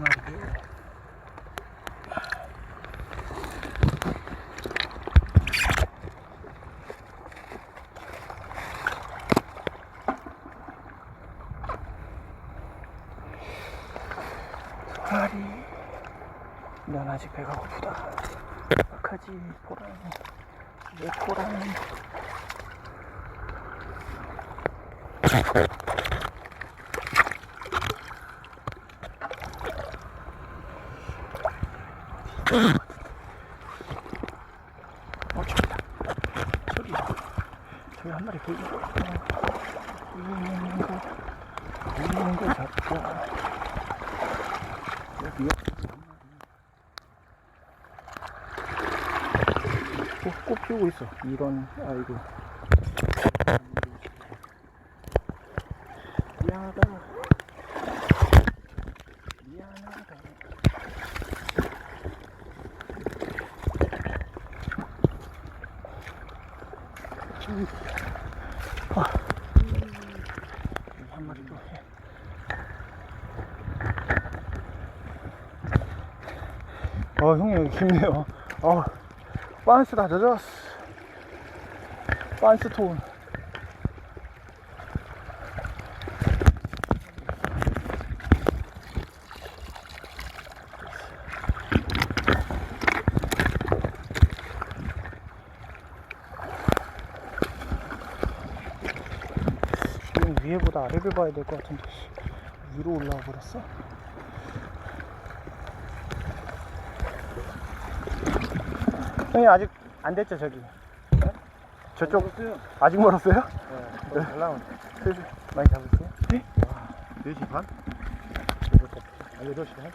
두 마리. 두 마리. 난 아직 배가 고프다. 어떡하지, 보라니. 내 보라니. 어, 저기다. 저기, 저기 한 마리 보이는 거. 보이는 거. 보이는 거 잡자. 여기. 어, 꽃 피우고 있어. 이런, 아이고. 미안하다. 미안하다. 아. 여기 한 마리 또. 어, 형님 여기 깊네요. 어, 반스 다 젖었어. 반스 톤. 위에보다 아래를 봐야 될 것 같은데 씨, 위로 올라와 버렸어? 형님 아직 안 됐죠 저기? 저쪽 아직 멀었어요? 네, 잘 나온. 슬슬 많이 잡으세요? 네? 4시 반? 아, 8시 반?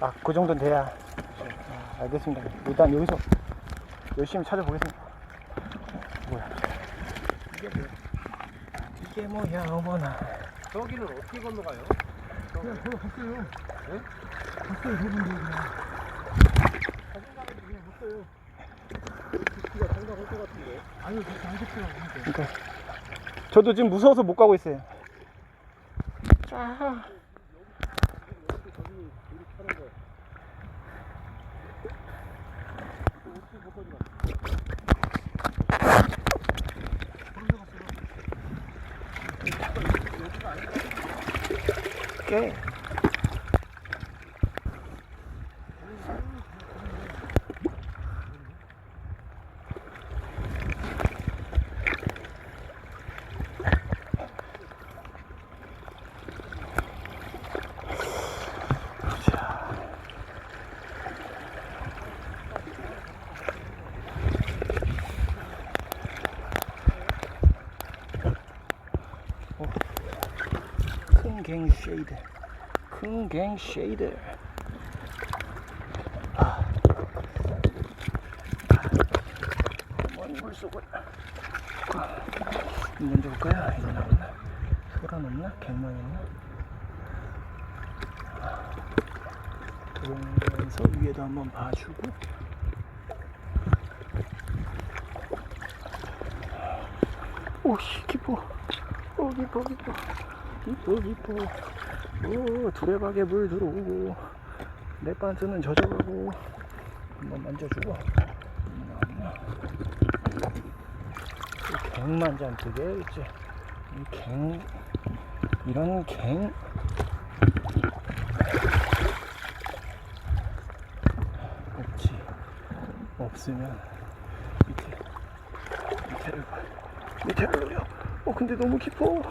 아 그 정도는 돼야 아, 알겠습니다 일단 여기서 열심히 찾아보겠습니다 뭐야 이게 뭐야? 이게 뭐야 어머나 저기는 어떻게 건너가요? 그냥 걸어 갔어요. 네? 갔어요, 저분들 그냥. 자전거는 그냥 못 써요. 비가 장담할 것 같은데. 아유, 그렇게 하겠더라고. 그러니까. 그러니까 저도 지금 무서워서 못 가고 있어요 자 저기 우리 차는 거. 어떻게 못 가져가? 깨. 큰갱 쉐이드 큰갱 쉐이드 아. 먼 물속을 먼저 볼까요? 이거 나왔나? 소라 없나? 갱만 있나? 들어오면서 위에도 한번 봐주고 오씨 깊어 오 깊어 깊어 깊어 깊어 오 두레박에 물 들어오고 내 반스는 젖어가고 한번 만져주고. 나왔나 이 갱만장 그게 있지 이갱 이런 갱. 없지. 없으면 밑에 밑에를 봐. 밑에를 노려. 어 근데 너무 깊어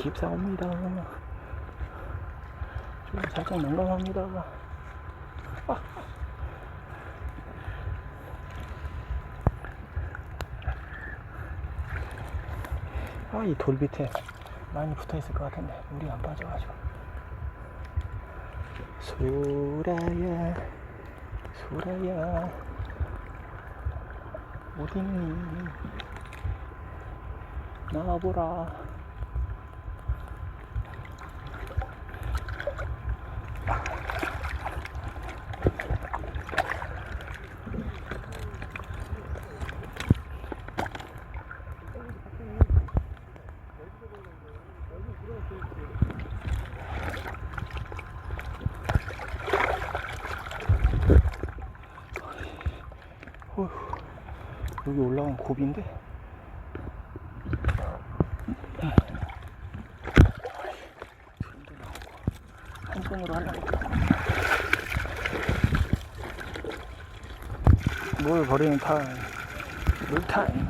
깊사옵니다. 좀 살짝 난감합니다. 아. 아, 이 돌 밑에 많이 붙어 있을 것 같은데 물이 안 빠져가지고. 소라야 소라야. 어딨니 나와보라 여기 올라온 고비인데. 한 손으로 하려고 뭘 버리는 타임 물 타임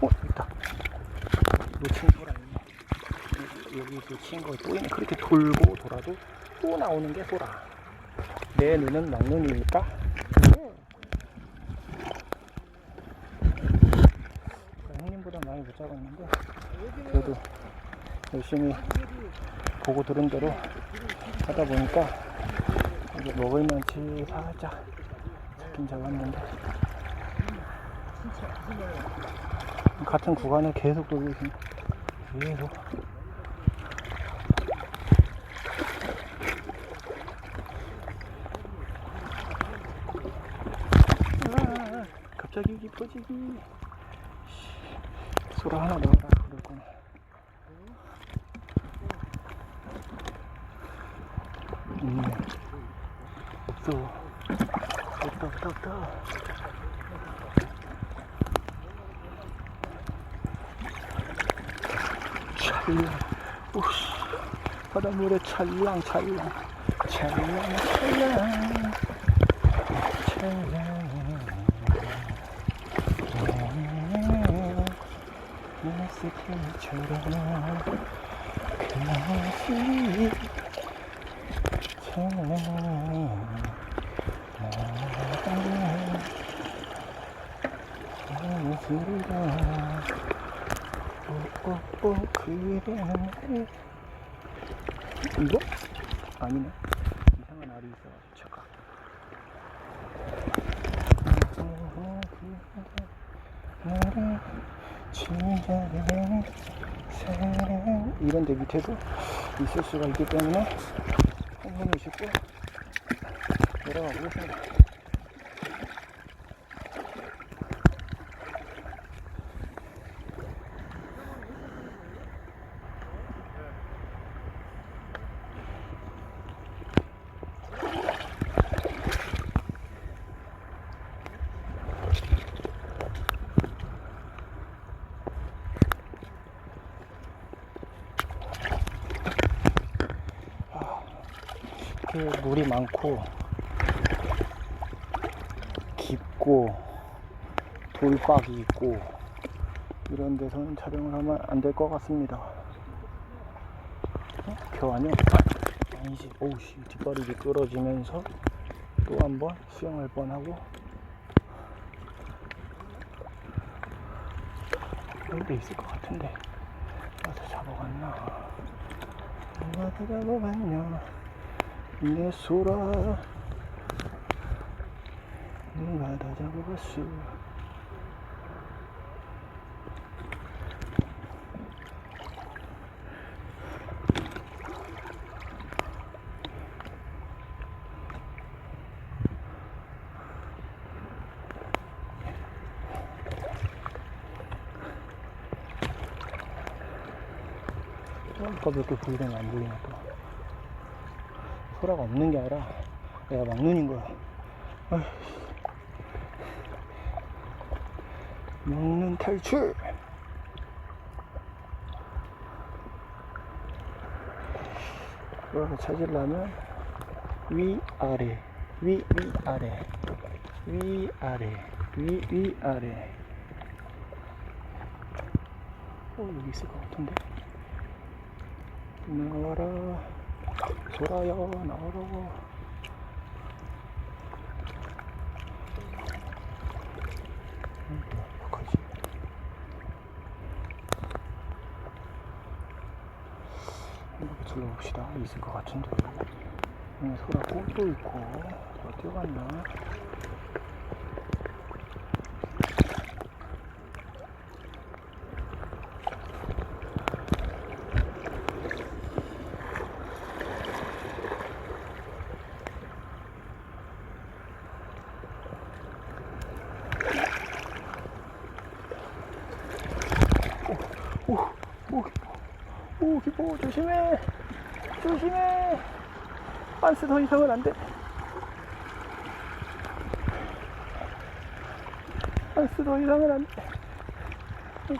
어 있다 놓친 소라 놓친 거또 있네 그렇게 돌고 돌아도 또 나오는 게 소라. 내 눈은 막눈이니까. 형님보다 많이 못 잡았는데 그래도 열심히 보고 들은 대로 하다 보니까 이제 먹을 만치 살짝 잡긴 잡았는데. 같은 구간을 계속 돌고 있습니다 계속 아, 갑자기 깊어지기. 소라 하나 넣어라 그럴 거네 음. 없어 없다 없다 없다 찰랑. 오씨. 바닷물에 찰랑 찰랑. 찰랑 찰랑. 찰랑 스킨처럼 그 맛이 소리가 뽀뽀뽀 그대는 이거? 아니네 이상한 알이 있어가지고 잠깐 나를 진정해 사랑 이런 데 밑에도 있을 수가 있기 때문에 한번을 싣고 내려가 보겠습니다 물이 많고 깊고 돌박이 있고 이런 데서는 촬영을 하면 안 될 것 같습니다. 어? 겨 아니야? 아니지. 오우씨 뒷발이 미끄러지면서 또 한 번 수영할 뻔하고. 데 있을 것 같은데. 와서 잡아갔나? 다 잡아갔냐 내 소라. 누가 다 잡아갔어? 아까 몇개 보이더니 안 보이네 또 소라가 없는 게 아니라 내가 막눈인 거야. 먹는 탈출. 소라를 찾으려면 위 아래 위 위 아래 위 아래 위 위 아래. 어 여기 있을 것 같은데. 나와라. 소라야 나와라 음, 한번 둘러봅시다. 있을 것 같은데. 소라 꽃도 있고 어디 갔나 오 오 기뻐 조심해. 조심해. 반스 더 이상은 안 돼. 반스 더 이상은 안돼.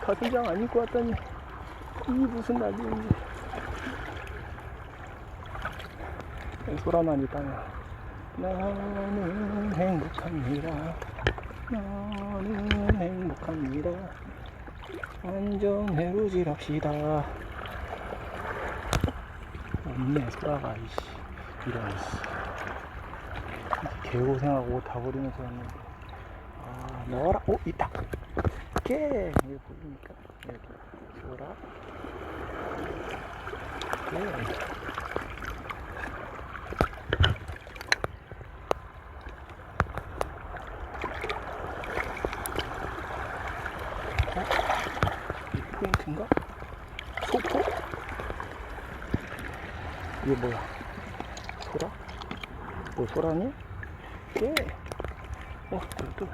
가슴장 안 입고 왔더니. 이 무슨 날인지. 소라만 있다면 나는 행복합니다. 나는 행복합니다. 완전 해루질합시다 없네 소라가 이씨. 이런 씨. 개고생하고 다 버리면서 왔는데 아 넣어라. 오 있다. 깨. 여기 보입니까. 여기 소라. 깨. 이 포인트인가? 소포? 이게 뭐야? 소라? 뭐 소라니? 예. 어, 또.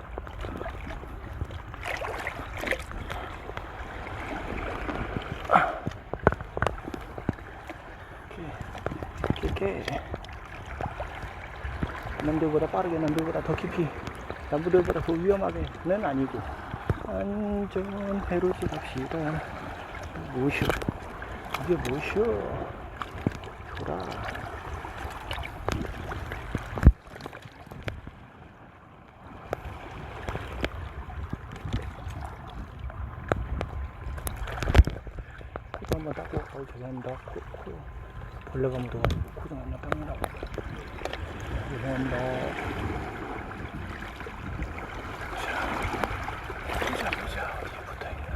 이렇게 남들보다 빠르게 남들보다 더 깊이 남들보다 더 위험하게는 아니고 안전 해로질 합시다 무엇이오 이게 무엇이오 소라 코도 한번 닦고 어 죄송합니다. 코, 코 벌레가 묻어가지고 코좀 한번 닦느라고 죄송합니다. 붙어있나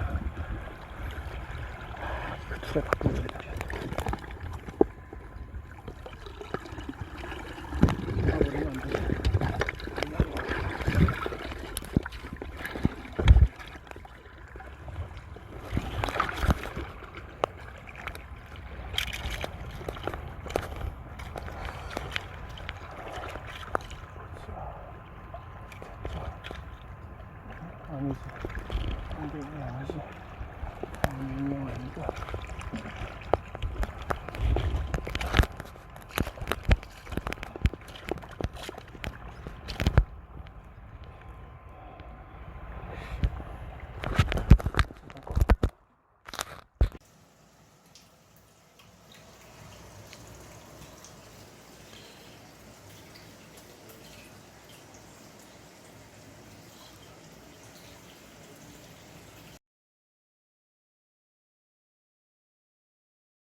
아, 소리 나죠